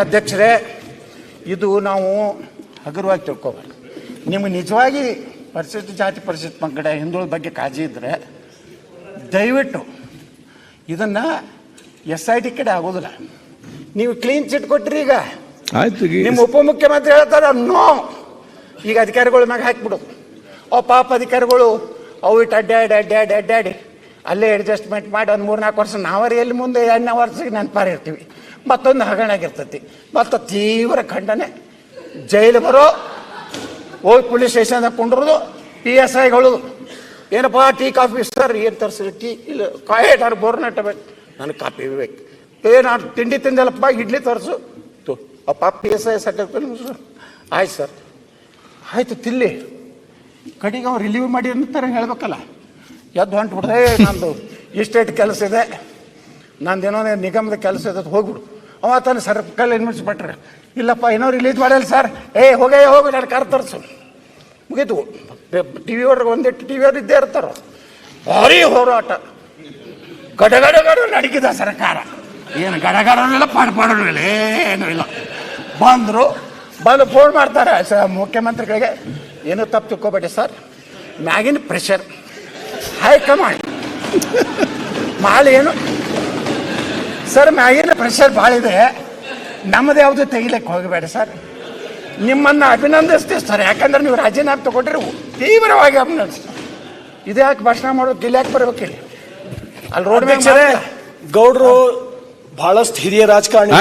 ಅಧ್ಯಕ್ಷರೇ ಇದು ನಾವು ಹಗುರವಾಗಿ ತಿಳ್ಕೋಬೇಕು. ನಿಮ್ಗೆ ನಿಜವಾಗಿ ಪರಿಶಿಷ್ಟ ಜಾತಿ ಪರಿಶಿಷ್ಟ ಪಂಗಡ ಹಿಂದುಳ ಬಗ್ಗೆ ಕಾಳಜಿ ಇದ್ದರೆ ದಯವಿಟ್ಟು ಇದನ್ನು ಎಸ್ ಐ ಟಿ ಕಡೆ ಆಗೋದಿಲ್ಲ. ನೀವು ಕ್ಲೀನ್ ಚಿಟ್ ಕೊಟ್ರಿ ಈಗ. ಆಯ್ತು ನಿಮ್ಮ ಉಪಮುಖ್ಯಮಂತ್ರಿ ಹೇಳ್ತಾರೆ ನೋ ಈಗ ಅಧಿಕಾರಿಗಳ ಮ್ಯಾಗ ಹಾಕ್ಬಿಡು. ಓ ಪಾಪ ಅಧಿಕಾರಿಗಳು ಅವು ಇಟ್ಟು ಅಡ್ಡಾಡಿ ಅಡ್ಡಾಡಿ ಅಡ್ಡಾಡಿ ಅಲ್ಲೇ ಅಡ್ಜಸ್ಟ್ಮೆಂಟ್ ಮಾಡಿ ಒಂದು ಮೂರು ನಾಲ್ಕು ವರ್ಷ ನಾವರಿ ಎಲ್ಲಿ ಮುಂದೆ ಎರಡನೇ ವರ್ಷಕ್ಕೆ ನೆನಪಾರ ಇರ್ತೀವಿ ಹಗರಣ ಆಗಿರ್ತೈತಿ ಮತ್ತು ತೀವ್ರ ಖಂಡನೆ. ಜೈಲು ಬರೋ, ಹೋಗಿ ಪೊಲೀಸ್ ಸ್ಟೇಷನ್ದಾಗ ಕುಂಡ್ರದು ಪಿ ಎಸ್ ಐಗಳು ಏನಪ್ಪ, ಟೀ, ಕಾಫಿ, ಸರ್, ಏನು ತರಿಸಿರಿ? ಟೀ, ಇಲ್ಲ ಕಾಯಿಟಾರು ಬೋರ್ ಬೇಕು ನನಗೆ ಕಾಫಿ ಬೇಕು. ಏ, ನಾನು ತಿಂಡಿ ತಿಂದಲ್ಲಪ್ಪ, ಇಡ್ಲಿ ತರಿಸು. ತು ಅಪ್ಪ ಪಿ ಎಸ್ ಐ ಸರ್. ಆಯ್ತು ಸರ್. ಆಯಿತು, ತಿಲ್ಲಿ. ಕಡೆಗೆ ಅವ್ರು ರಿಲೀವ್ ಮಾಡಿ ಅಂತಾರೆ ಹೇಳ್ಬೇಕಲ್ಲ. ಎದ್ದು ಹೊಂಟು ಬಿಡ್ದೆ ನಂದು ಇಷ್ಟೇಟ್ ಕೆಲಸ ಇದೆ. ನಂದೇನೋ ನಿಗಮದ ಕೆಲಸ ಇದೆ ಹೋಗ್ಬಿಡು. ಅವ ತಾನು ಸರ್ಕಲ್ ಇನ್ವೆಸ್ಟ್ಮೆಂಟ್ರೆ ಇಲ್ಲಪ್ಪ ಏನೋ ರಿಲೀಸ್ ಮಾಡಲ್ಲ ಸರ್ ಏ, ಹೋಗೇ, ಹೋಗಿ, ನಾನು ಕಾರ್ ತರಿಸು. ಮುಗೀತು. ಟಿ ವಿ ಅವ್ರಿಗೆ ಒಂದಿಟ್ಟು ಟಿ ವಿ ಅವ್ರು ಇದ್ದೇ ಇರ್ತಾರ? ಭಾರಿ ಹೋರಾಟ. ಗಡಗಡ ಗಡ ನಡಗಿದ ಸರ್ಕಾರ. ಏನು ಗಡಗಡ ಇಲ್ಲ ಪಾಡ್ಪಾಡೂ ಇಲ್ಲ ಏನೂ ಇಲ್ಲ. ಬಂದರು. ಬಂದು ಫೋನ್ ಮಾಡ್ತಾರೆ ಸ, ಮುಖ್ಯಮಂತ್ರಿಗಳಿಗೆ. ಏನೂ ತಪ್ಪು ತಿಳ್ಕೊಬೇಡಿ ಸರ್ ಮ್ಯಾಗಿನ ಪ್ರೆಷರ್ ಹೈಕಮಾಂಡ್ ಏನು? ಸರ್ ಮ್ಯಾಗಿನ ಪ್ರೆಷರ್ ಭಾಳ ಇದೆ. ನಮ್ಮದು ಯಾವುದು ತೆಗಿಲಿಕ್ಕೆ ಹೋಗಬೇಡ ಸರ್. ನಿಮ್ಮನ್ನು ಅಭಿನಂದಿಸ್ತೀವಿ ಸರ್. ಯಾಕಂದ್ರೆ ನೀವು ರಾಜೀನಾಮೆ ತಗೊಂಡ್ರೆ ತೀವ್ರವಾಗಿ ಅಭಿನಂದಿಸ್ತೀವಿ. ಇದ್ಯಾಕೆ ಭಾಷಣ ಮಾಡೋದು? ಇಲ್ಲಿ ಯಾಕೆ ಬರ್ಬೇಕಿಲ್ಲಿ ಅಲ್ಲಿ ರೋಡ್ ಮೇಲೆ ಗೌಡ್ರು ಬಹಳಷ್ಟು ಹಿರಿಯ ರಾಜಕಾರಣಿ